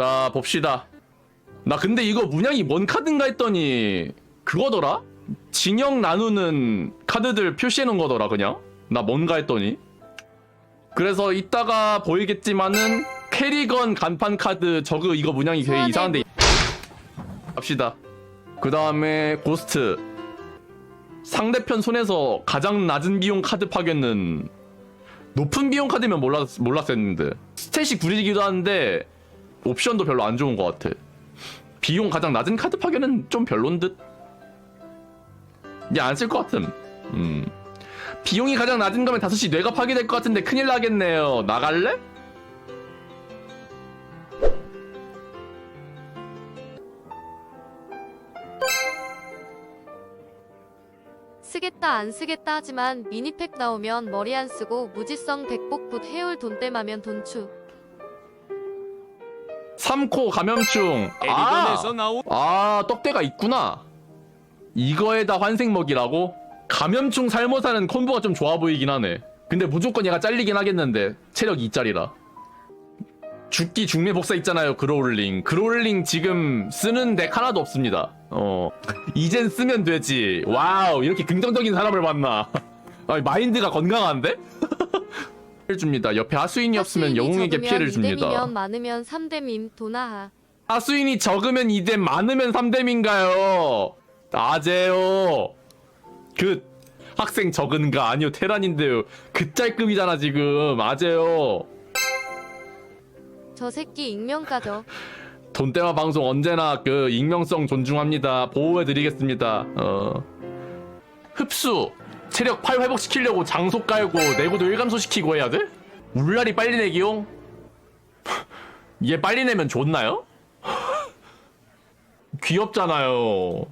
자 봅시다. 나 근데 이거 문양이 뭔 카드인가 했더니 그거더라? 진영 나누는 카드들 표시해놓은 거더라 그냥? 나 뭔가 했더니. 그래서 이따가 보이겠지만은 캐리건 간판 카드 저그 이거 문양이 되게. 이상한데. 갑시다. 그 다음에 고스트. 상대편 손에서 가장 낮은 비용 카드 파괴는 높은 비용 카드면 몰랐, 몰랐었는데. 스탯이 구리기도 하는데 옵션도 별로 안 좋은 것 같아. 비용 가장 낮은 카드 파괴는 좀 별론 듯. 이제 안쓸 것 같음. 음. 비용이 가장 낮은 거면 5시 뇌가 파괴될 것 같은데 큰일 나겠네요. 나갈래? 쓰겠다 안 쓰겠다 하지만 미니팩 나오면 머리 안 쓰고 무지성 백복굿 해올 돈땜하면 돈추 3코 감염충. 에디건에서 아, 나온 아 떡대가 있구나. 이거에다 환생 먹이라고? 감염충 살모사는 콤보가 좀 좋아 보이긴 하네. 근데 무조건 얘가 잘리긴 하겠는데 체력 2짜리라. 죽기 중매 복사 있잖아요 그로울링. 그로울링 지금 쓰는 덱 하나도 없습니다. 어 이젠 쓰면 되지. 와우 이렇게 긍정적인 사람을 만나. 아니, 마인드가 건강한데? 피해를 줍니다 옆에 하수인이 없으면 영웅에게 피해를 줍니다 면 많으면 3댐임 도나하 하수인이 적으면 2댐 많으면 3댐인가요? 아재요. 그 학생 적은가 아니요 테란인데요. 그 짤급이잖아 지금 아재요. 저 새끼 익명 까져 돈대마 방송 언제나 그 익명성 존중합니다. 보호해드리겠습니다. 어. 흡수 체력 8 회복시키려고 장소 깔고 내구도 일감소 시키고 해야 돼? 울라리 빨리 내기용? 얘 빨리 내면 좋나요? 귀엽잖아요.